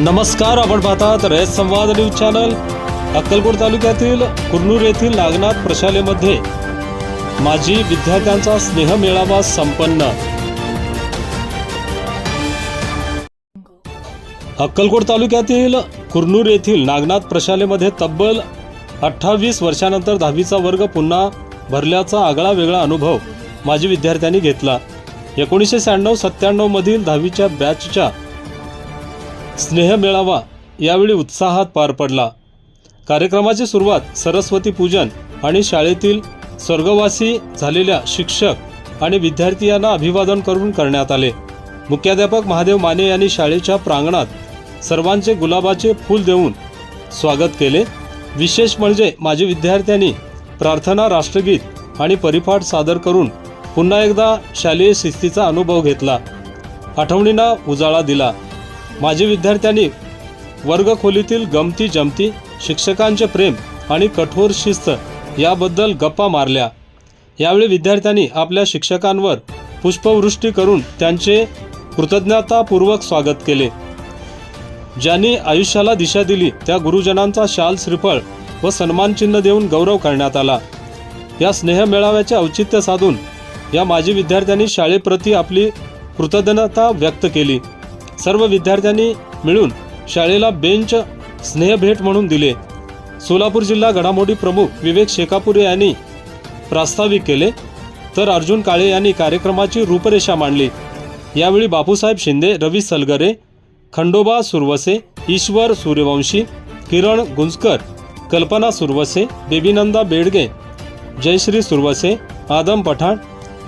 नमस्कार आपण पाहतात रयत संवाद न्यूज चॅनल. अक्कलकोट तालुक्यातील कुर्नूर येथील नागनाथ प्रशालेमध्ये माजी विद्यार्थ्यांचा स्नेह मेळावा संपन्न. अक्कलकोट तालुक्यातील कुर्नूर येथील नागनाथ प्रशालेमध्ये तब्बल अठ्ठावीस वर्षानंतर दहावीचा वर्ग पुन्हा भरल्याचा आगळा वेगळा अनुभव माजी विद्यार्थ्यांनी घेतला. एकोणीसशे शहाण्णव सत्त्याण्णवमधील दहावीच्या बॅचच्या स्नेह मेळावा यावेळी उत्साहात पार पडला. कार्यक्रमाची सुरुवात सरस्वती पूजन आणि शाळेतील स्वर्गवासी झालेल्या शिक्षक आणि विद्यार्थी यांना अभिवादन करून करण्यात आले. मुख्याध्यापक महादेव माने यांनी शाळेच्या प्रांगणात सर्वांचे गुलाबाचे फूल देऊन स्वागत केले. विशेष म्हणजे माजी विद्यार्थ्यांनी प्रार्थना राष्ट्रगीत आणि परिपाठ सादर करून पुन्हा एकदा शालेय शिस्तीचा अनुभव घेतला. आठवणींना उजाळा दिला. माजी विद्यार्थ्यांनी वर्गखोलीतील गमती जमती शिक्षकांचे प्रेम आणि कठोर शिस्त याबद्दल गप्पा मारल्या. यावेळी विद्यार्थ्यांनी आपल्या शिक्षकांवर पुष्पवृष्टी करून त्यांचे कृतज्ञतापूर्वक स्वागत केले. ज्यांनी आयुष्याला दिशा दिली त्या गुरुजनांचा शाल श्रीफळ व सन्मानचिन्ह देऊन गौरव करण्यात आला. या स्नेह मेळाव्याचे औचित्य साधून या माजी विद्यार्थ्यांनी शाळेप्रती आपली कृतज्ञता व्यक्त केली. सर्व विद्यार्थ्यांनी मिळून शाळेला बेंच स्नेहभेट म्हणून दिले. सोलापूर जिल्हा घडामोडी प्रमुख विवेक शेकापुरे यांनी प्रास्ताविक केले तर अर्जुन काळे यांनी कार्यक्रमाची रूपरेषा मांडली. यावेळी बापूसाहेब शिंदे रवी सलगरे खंडोबा सुरवसे ईश्वर सूर्यवंशी किरण गुंजकर कल्पना सुरवसे बेबीनंदा बेडगे जयश्री सुरवसे आदम पठाण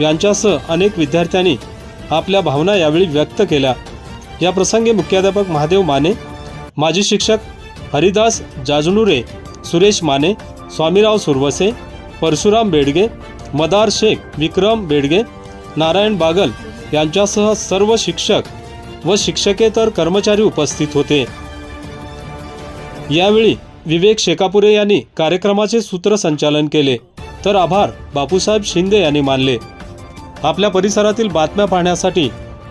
यांच्यासह अनेक विद्यार्थ्यांनी आपल्या भावना यावेळी व्यक्त केल्या. या प्रसंगी मुख्याध्यापक महादेव माने माजी शिक्षक हरिदास जाजनुरे सुरेश माने स्वामीराव सुरवसे परशुराम बेडगे मदार शेख विक्रम बेडगे नारायण बागल यांच्यासह सर्व शिक्षक व शिक्षकेतर कर्मचारी उपस्थित होते. यावेळी विवेक शेकापुरे यांनी कार्यक्रमाचे सूत्रसंचालन केले. तर आभार बापूसाहेब शिंदे यांनी मानले. आपल्या परिसरातील बातम्या पाहण्यासाठी